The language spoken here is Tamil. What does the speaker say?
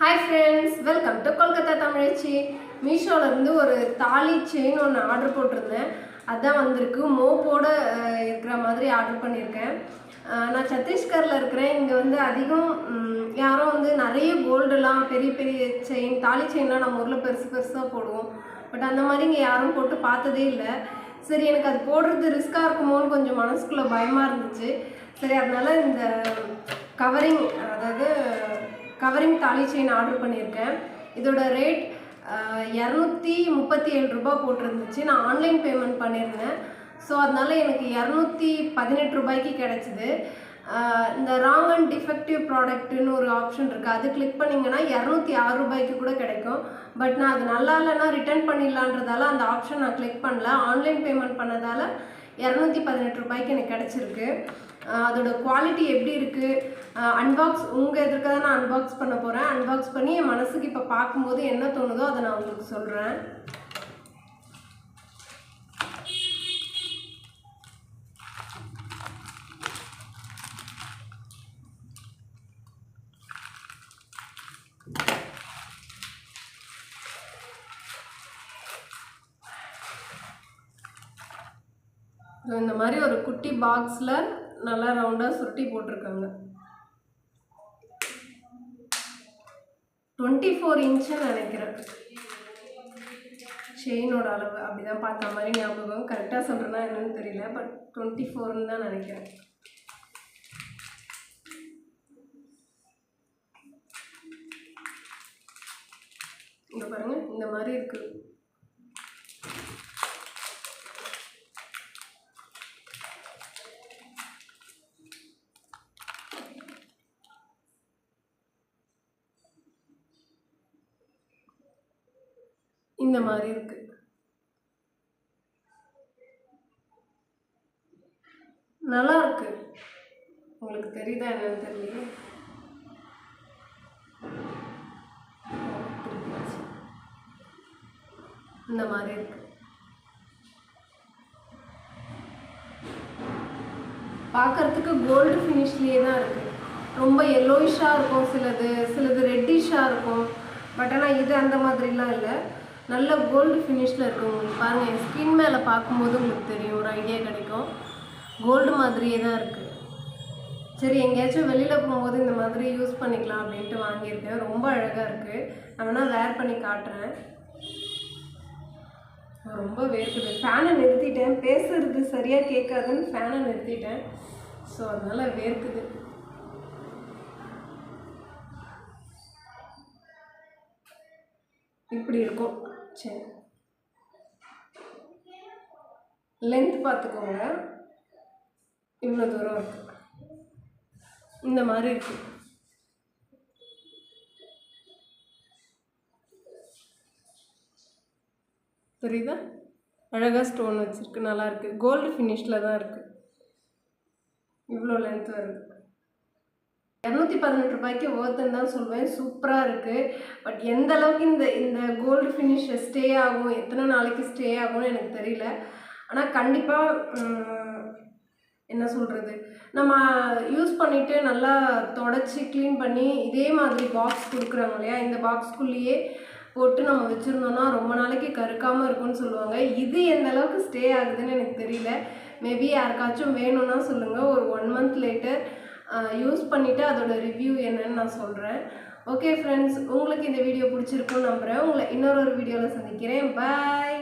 Hi friends welcome to Kolkata தமிழச்சி மீஷோலேருந்து ஒரு தாலி செயின் ஒன்று ஆர்டர் போட்டிருந்தேன். அதுதான் வந்திருக்கு. மோப்போட இருக்கிற மாதிரி ஆர்டர் பண்ணியிருக்கேன். நான் சத்தீஸ்கரில் இருக்கிறேன். இங்கே வந்து அதிகம் யாரும் வந்து நிறைய கோல்டெல்லாம் பெரிய பெரிய செயின் தாலி செயின்லாம் நம்ம ஊரில் பெருசு பெருசாக போடுவோம். பட் அந்த மாதிரி இங்கே யாரும் போட்டு பார்த்ததே இல்லை. சரி எனக்கு அது போடுறது ரிஸ்க்காக இருக்குமோன்னு கொஞ்சம் மனசுக்குள்ளே பயமாக இருந்துச்சு. சரி அதனால் இந்த கவரிங் அதாவது கவரிங் தாலி செயின் ஆர்டர் பண்ணியிருக்கேன். இதோட ரேட் இரநூத்தி முப்பத்தி ஏழு ரூபாய் போட்டிருந்துச்சு. நான் ஆன்லைன் பேமெண்ட் பண்ணியிருந்தேன். ஸோ அதனால் எனக்கு இரநூத்தி பதினெட்டு ரூபாய்க்கு கிடச்சிது. இந்த ராங் அண்ட் டிஃபெக்டிவ் ப்ராடக்ட்டுன்னு ஒரு ஆப்ஷன் இருக்குது அது கிளிக் பண்ணிங்கன்னா இரநூத்தி ஆறு ரூபாய்க்கு கூட கிடைக்கும். பட் நான் அது நல்லா இல்லைன்னா ரிட்டர்ன் பண்ணிடலான்றதால அந்த ஆப்ஷன் நான் கிளிக் பண்ணல. ஆன்லைன் பேமெண்ட் பண்ணதால் இரநூத்தி பதினெட்டு ரூபாய்க்கு எனக்கு கிடச்சிருக்கு. அதோட குவாலிட்டி எப்படி இருக்குது அன்பாக்ஸ் உங்கள் எதிர்க்க தான் நான் அன்பாக்ஸ் பண்ண போகிறேன் அன்பாக்ஸ் பண்ணி என் மனசுக்கு இப்போ பார்க்கும்போது என்ன தோணுதோ அதை நான் உங்களுக்கு சொல்கிறேன் இந்த மாதிரி ஒரு குட்டி பாக்ஸில் நல்லா ரவுண்டாக சுருட்டி போட்டிருக்காங்க. டுவெண்ட்டி ஃபோர் இன்ச்சுன்னு நினைக்கிறேன். செயினோட அளவு. அப்படிதான் பார்த்த மாதிரி ஞாபகம் கரெக்டாக சொல்கிறேன்னா என்னன்னு தெரியல பட் டுவெண்ட்டி ஃபோர்னு தான் நினைக்கிறேன். இங்கே பாருங்கள் இந்த மாதிரி இருக்குது இந்த மாதிரி இருக்கு. நல்லா இருக்கு. உங்களுக்கு தெரியுதா என்னன்னு தெரியல இந்த மாதிரி இருக்கு. பார்க்கறதுக்கு கோல்டு ஃபினிஷ்லேயே தான் இருக்குது ரொம்ப எல்லோயிஷாக இருக்கும் சிலது சிலது ரெட்டிஷாக இருக்கும். பட் ஆனால் இது அந்த மாதிரிலாம் இல்லை. நல்ல கோல்டு ஃபினிஷில் இருக்கும் உங்களுக்கு பாருங்கள் என் ஸ்கின் மேலே பார்க்கும்போது உங்களுக்கு தெரியும் ஒரு ஐடியா கிடைக்கும். கோல்டு மாதிரியே தான் இருக்குது சரி எங்கேயாச்சும் வெளியில் போகும்போது இந்த மாதிரி யூஸ் பண்ணிக்கலாம் அப்படின்ட்டு வாங்கியிருக்கேன். ரொம்ப அழகாக இருக்குது நான் வேணால் வேர் பண்ணி காட்டுறேன். ரொம்ப வேர்க்குது. ஃபேனை நிறுத்திட்டேன். பேசுறது சரியாக கேட்காதுன்னு ஃபேனை நிறுத்திட்டேன். ஸோ அதனால் வேர்க்குது. இப்படி இருக்கும். சரி. லென்த் பார்த்துக்கோங்க. இவ்வளோ தூரம் இருக்கு. இந்த மாதிரி இருக்கு. புரியுதா? அழகாக ஸ்டோன் வச்சுருக்கு. நல்லாயிருக்கு கோல்டு ஃபினிஷில் தான் இருக்குது இவ்வளோ லென்த் வருது. இரநூத்தி பதினெட்டு ரூபாய்க்கு ஒருத்தன் தான் சொல்லுவேன் சூப்பராக இருக்குது பட் எந்த அளவுக்கு இந்த இந்த கோல்டு ஃபினிஷ் ஸ்டே ஆகும் எத்தனை நாளைக்கு ஸ்டே ஆகும்னு எனக்கு தெரியல. ஆனால் கண்டிப்பாக என்ன சொல்கிறது நம்ம யூஸ் பண்ணிவிட்டு நல்லா தொடச்சி க்ளீன் பண்ணி இதே மாதிரி பாக்ஸ் கொடுக்குறாங்க இல்லையா? இந்த பாக்ஸ்குள்ளேயே போட்டு நம்ம வச்சுருந்தோம்னா ரொம்ப நாளைக்கு கருக்காமல் இருக்கும்னு சொல்லுவாங்க. இது எந்த அளவுக்கு ஸ்டே ஆகுதுன்னு எனக்கு தெரியல. மேபி யாருக்காச்சும் வேணும்னா சொல்லுங்கள் ஒரு ஒன் மந்த் லேட்டர் யூஸ் பண்ணிவிட்டு அதோட ரிவ்யூ என்னன்னு நான் சொல்கிறேன் ஓகே ஃப்ரெண்ட்ஸ் உங்களுக்கு இந்த வீடியோ பிடிச்சிருக்கும்னு நம்புகிறேன் உங்களை இன்னொரு ஒரு வீடியோவில் சந்திக்கிறேன். பாய்